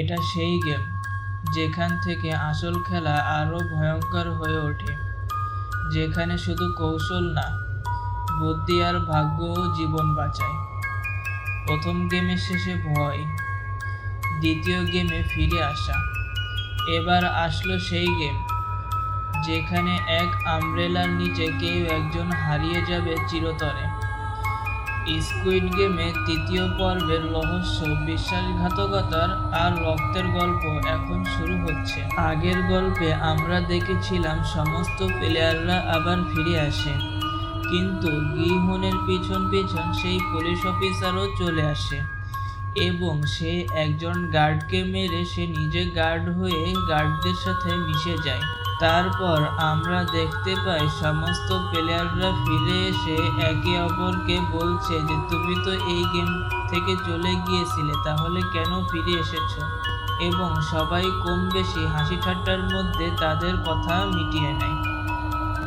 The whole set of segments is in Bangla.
এটা সেই গেম, যেখান থেকে আসল খেলা আরও ভয়ঙ্কর হয়ে ওঠে। যেখানে শুধু কৌশল না, বুদ্ধি আর ভাগ্যও জীবন বাঁচায়। প্রথম গেমের শেষে ভয়, দ্বিতীয় গেমে ফিরে আসা। এবার আসলো সেই গেম, যেখানে এক আমব্রেলার নিচে কেউ একজন হারিয়ে যাবে চিরতরে। স্কুইড গেমের তৃতীয় পর্বের রহস্য, বিশ্বাসঘাতকতার আর রক্তের গল্প এখন শুরু হচ্ছে। আগের গল্পে আমরা দেখেছিলাম সমস্ত প্লেয়াররা আবার ফিরে আসে। কিন্তু গিহনের পিছন পিছন সেই পুলিশ অফিসারও চলে আসে এবং সে একজন গার্ডকে মেরে সে নিজে গার্ড হয়ে গার্ডদের সাথে মিশে যায়। তারপর আমরা দেখতে পাই সমস্ত প্লেয়াররা ফিরে এসে একে অপরকে বলছে যে, তুমি তো এই গেম থেকে চলে গিয়েছিলে, তাহলে কেন ফিরে এসেছ? এবং সবাই কম বেশি হাসি ঠাট্টার মধ্যে তাদের কথা মিটিয়ে নেয়।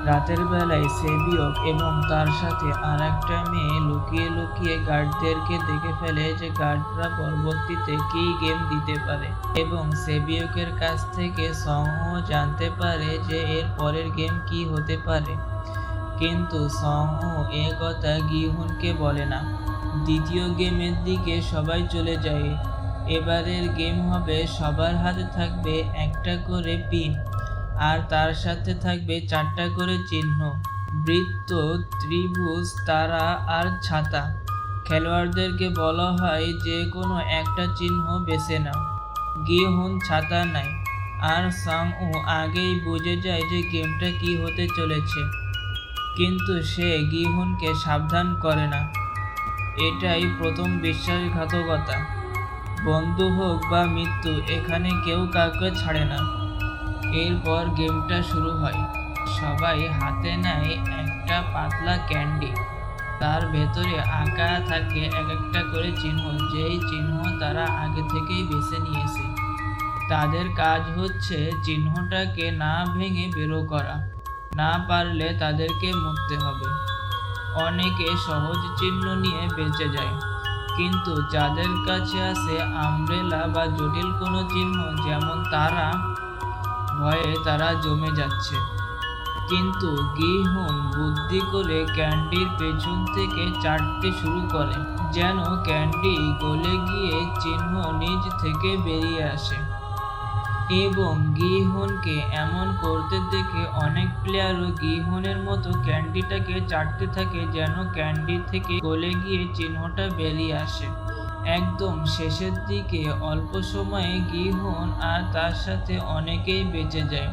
রাতের বেলায় সেবিয়ক এবং তার সাথে আর একটা মেয়ে লুকিয়ে লুকিয়ে গার্ডদেরকে দেখে ফেলে যে গার্ডরা পরবর্তীতে কী গেম দিতে পারে। এবং সেবিয়কের কাছ থেকে সংও জানতে পারে যে এর পরের গেম কি হতে পারে। কিন্তু সংও এ কথা গিহুনকে বলে না। দ্বিতীয় গেমের দিকে সবাই চলে যায়। এবারের গেম হবে সবার হাতে থাকবে একটা করে পিন আর তার সাথে থাকবে চারটা করে চিহ্ন। বৃত্ত, ত্রিভুজ, তারা আর ছাতা। খেলোয়াড়দেরকে বলা হয় যে কোনো একটা চিহ্ন বেছে নাও। গিহুন ছাতা নাই। আর সাং ও আগেই বুঝে যায় যে গেমটা কি হতে চলেছে। কিন্তু সে গিহুনকে সাবধান করে না। এটাই প্রথম বিশ্বাসঘাতকতা। বন্ধু হোক বা মৃত্যু, এখানে কেউ কাউকে ছাড়ে না। এরপর গেমটা শুরু হয়। সবাই হাতে নেয় একটা পাতলা ক্যান্ডি। তার ভেতরে আঁকা থাকে এক একটা করে চিহ্ন, যেই চিহ্ন তারা আগে থেকেই বেছে নিয়েছে। তাদের কাজ হচ্ছে চিহ্নটাকে না ভেঙে বেরো করা, না পারলে তাদেরকে মরতে হবে। অনেকে সহজ চিহ্ন নিয়ে বেঁচে যায়, কিন্তু যাদের কাছে আছে আমব্রেলা বা জটিল কোনো চিহ্ন যেমন তারা ভয়ে তারা জমে যাচ্ছে। কিন্তু গিহুন বুদ্ধি করে ক্যান্ডির পেছন থেকে চাটতে শুরু করে, যেন ক্যান্ডি গলে গিয়ে চিহ্ন নিজ থেকে বেরিয়ে আসে। এবং গিহনকে এমন করতে দেখে অনেক প্লেয়ারও গিহনের মতো ক্যান্ডিটাকে চাটতে থাকে, যেন ক্যান্ডি থেকে গলে গিয়ে চিহ্নটা বেরিয়ে আসে। একদম শেষের দিকে অল্প সময়ে গিহন আর তার সাথে অনেকেই বেঁচে যায়।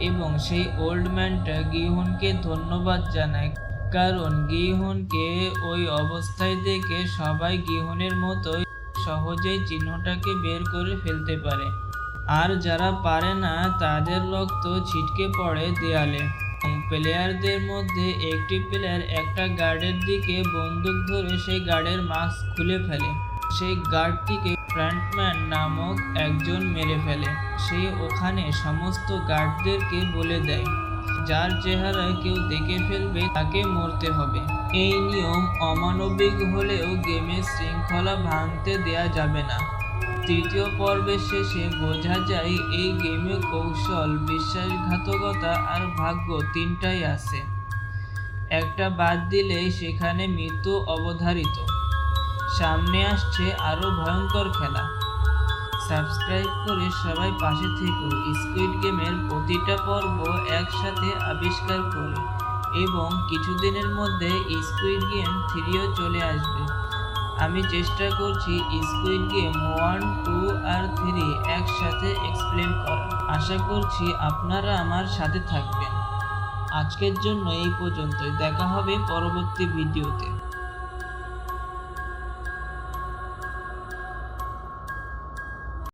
এবং সেই ওল্ড ম্যানটা গিহনকে ধন্যবাদ জানায়, কারণ গিহনকে ওই অবস্থায় দেখে সবাই গিহনের মতোই সহজেই চিহ্নটাকে বের করে ফেলতে পারে। আর যারা পারে না, তাদের রক্ত ছিটকে পড়ে দেয়ালে। প্লেয়ারদের মধ্যে একটি প্লেয়ার একটা গার্ডের দিকে বন্দুক ধরে সেই গার্ডের মাস্ক খুলে ফেলে। সেই গার্ডটিকে ফ্রন্টম্যান নামক একজন মেরে ফেলে। সে ওখানে সমস্ত গার্ডদেরকে বলে দেয়, যার চেহারা কেউ দেখে ফেলবে তাকে মরতে হবে। এই নিয়ম অমানবিক হলেও গেমের শৃঙ্খলা ভাঙতে দেয়া যাবে না। তৃতীয় পর্বের শেষে বোঝা যায়, এই গেমে কৌশল, বিশ্বাসঘাতকতা আর ভাগ্য তিনটাই আছে। একটা বাদ দিলেই সেখানে মৃত্যু অবধারিত। সামনে আসছে আরও ভয়ঙ্কর খেলা। সাবস্ক্রাইব করে সবাই পাশে থেকো স্কুইড গেমের প্রতিটা পর্ব একসাথে আবিষ্কার করে এবং কিছুদিনের মধ্যে স্কুইড গেম থ্রিও চলে আসবে। আমি চেষ্টা করছি স্কুইড গেম ওয়ান টু আর থ্রি একসাথে এক্সপ্লেন করার। আশা করছি আপনারা আমার সাথে থাকবেন। আজকের জন্য এই পর্যন্তই। দেখা হবে পরবর্তী ভিডিওতে।